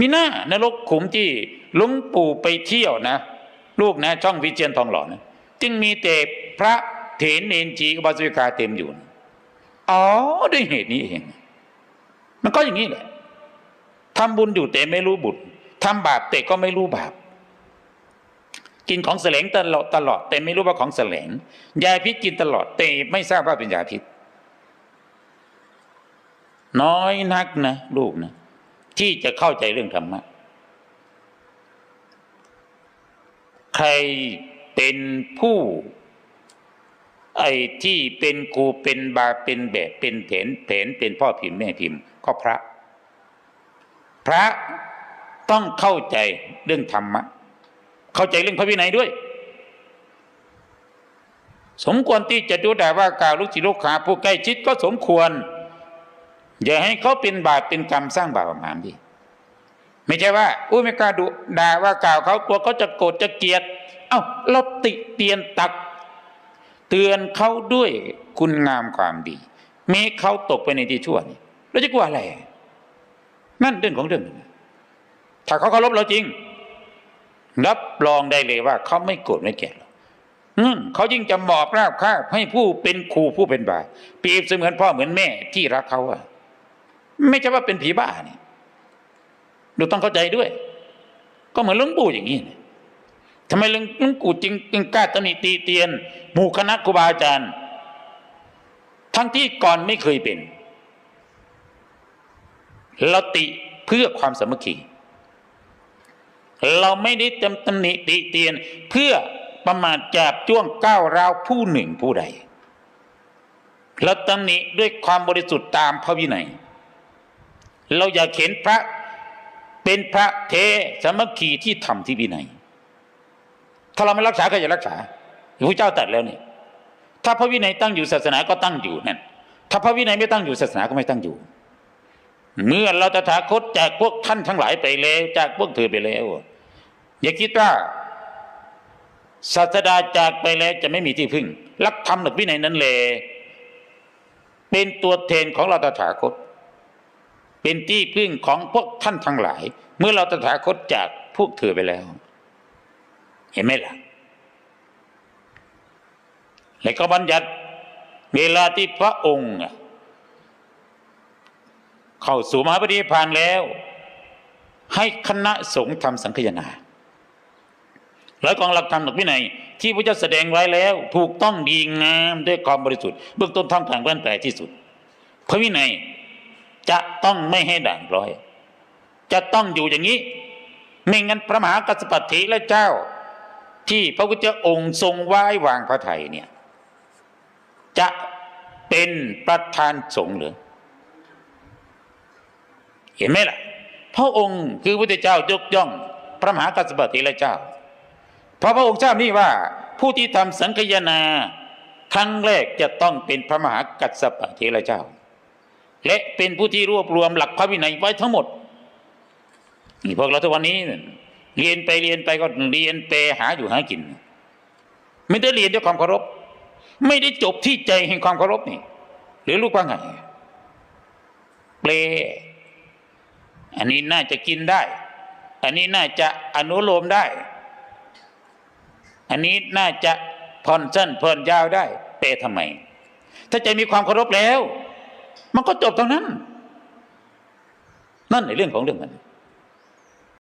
มีหน้านรกขุมที่ลุงปู่ไปเที่ยวนะ ลูกนะช่องวิเชียนทองหล่อนะจึงมีแต่พระเถรเนนจีอุบาสิกาเต็มอยู่อ๋อด้วยเหตุนี้เอง มันก็อย่างนี้แหละทำบุญอยู่แต่ไม่รู้บุญทำบาปแต่ก็ไม่รู้บาปกินของแสลงตลอดตลอด แต่ไม่รู้ว่าของแสลงยาพิษกินตลอด แต่ไม่ทราบว่าเป็นยาพิษ น้อยนักนะลูกนะ ที่จะเข้าใจเรื่องธรรมะ ใครเป็นผู้ ไอ้ที่เป็นครูเป็นบาเป็นแบบเป็นเถนเถนเป็นพ่อพิมพ์แม่พิมพ์ ก็พระ พระต้องเข้าใจเรื่องธรรมะ เข้าใจเรื่องพระวินัยด้วย สมควรที่จะดูด่าว่ากล่าวลูกศิษย์ลูกหาผู้ใกล้ชิดก็สมควร อย่าให้เขาเป็นบาปเป็นกรรมสร้างบาปหมามดิไม่ใช่ว่าอุ้ยไม่กล้าดุด่าว่ากล่าวเขาตัวเขาจะโกรธจะเกลียด เอ้าเราติเตียนตัก เตือนเขาด้วยคุณงามความดีมฆเขาตกไปในที่ชั่วนี่เราจะกลัวอะไรนั่นเรื่องของเรื่องถ้าเขาเคารพเราจริง รับรองได้เลยว่าเขาไม่โกรธไม่เกลียดหรอกอืมเขายิ่งจะหมอบราบคาบให้ผู้เป็นครูผู้เป็นบาเปรียบเสมือนพ่อเหมือนแม่ที่รักเขาอะ ไม่ใช่ว่าเป็นผีบ้าเนี่ยดูต้องเข้าใจด้วย ก็เหมือนหลุงปู่อย่างนี้นะทำไมหลุงลุงปู่จึงจึงกล้าตำหนิตีเตียน หมู่คณะครูบาอาจารย์ ทั้งที่ก่อนไม่เคยเป็นเราติเพื่อความสามัคคีเราไม่ได้ตำตำหนิติเตียนเพื่อประมาทจับจ้วงก้าวร้าวผู้หนึ่งผู้ใดเราตำหนิด้วยความบริสุทธิ์ตามพระวินัย เราอยากเห็นพระเป็นพระเทสามัคคีที่ทำที่วินัยถ้าเราไม่รักษาก็อย่ารักษาพระเจ้าตัดแล้วเนี่ยถ้าพระวินัยตั้งอยู่ศาสนาก็ตั้งอยู่นั่นถ้าพระวินัยไม่ตั้งอยู่ศาสนาก็ไม่ตั้งอยู่ เมื่อเราตถาคตจากพวกท่านทั้งหลายไปแล้ว จากพวกเธอไปแล้ว อย่าคิดว่าศาสดาจากไปแล้วจะไม่มีที่พึ่งรักธรรมหลักวินัยนั้นเลยเป็นตัวแทนของเราตถาคต เป็นที่พึ่งของพวกท่านทั้งหลาย เมื่อเราตถาคตจากพวกเธอไปแล้ว เห็นไหมล่ะ และก็บัญญัติเวลาที่พระองค์เข้าสู่มหาปฏิพานแล้ว ให้คณะสงฆ์ทำสังคยนาแล้วกองหลักธรรมหลักวินัยที่พระเจ้าแสดงไว้แล้ว ถูกต้องดีงามด้วยความบริสุทธิ์เบื้องต้นท่ามกลางแว่นแปลที่สุด พระวินัย จะต้องไม่ให้ด่างพร้อย จะต้องอยู่อย่างนี้ไม่งั้นพระมหากัสปะเถระเจ้า ที่พระพุทธเจ้าองค์ทรงไว้วางพระไทยเนี่ย จะเป็นประธานสงฆ์หรือเห็นไหมล่ะ พระองค์คือพระพุทธเจ้ายกย่อง พระมหากัสปะเถระเจ้าพระพระองค์ทราบนี่ว่า ผู้ที่ทำสังคยนา ครั้งแรกจะต้องเป็นพระมหากัสสปะเถระเจ้า และเป็นผู้ที่รวบรวมหลักพระวินัยไว้ทั้งหมดนี่พวกเราทุกวันนี้ เรียนไปเรียนไปก็เรียนไปหาอยู่หากิน ไม่ได้เรียนด้วยความเคารพ ไม่ได้จบที่ใจแห่งความเคารพนี่ หรือลูกว่าไงเปลอันนี้น่าจะกินได้ อันนี้น่าจะอนุโลมได้ อันนี้น่าจะผ่อนสั้นผ่อนยาวได้ เปทำไม ถ้าใจมีความเคารพแล้ว มันก็จบตรงนั้น นั่นในเรื่องของเรื่องมัน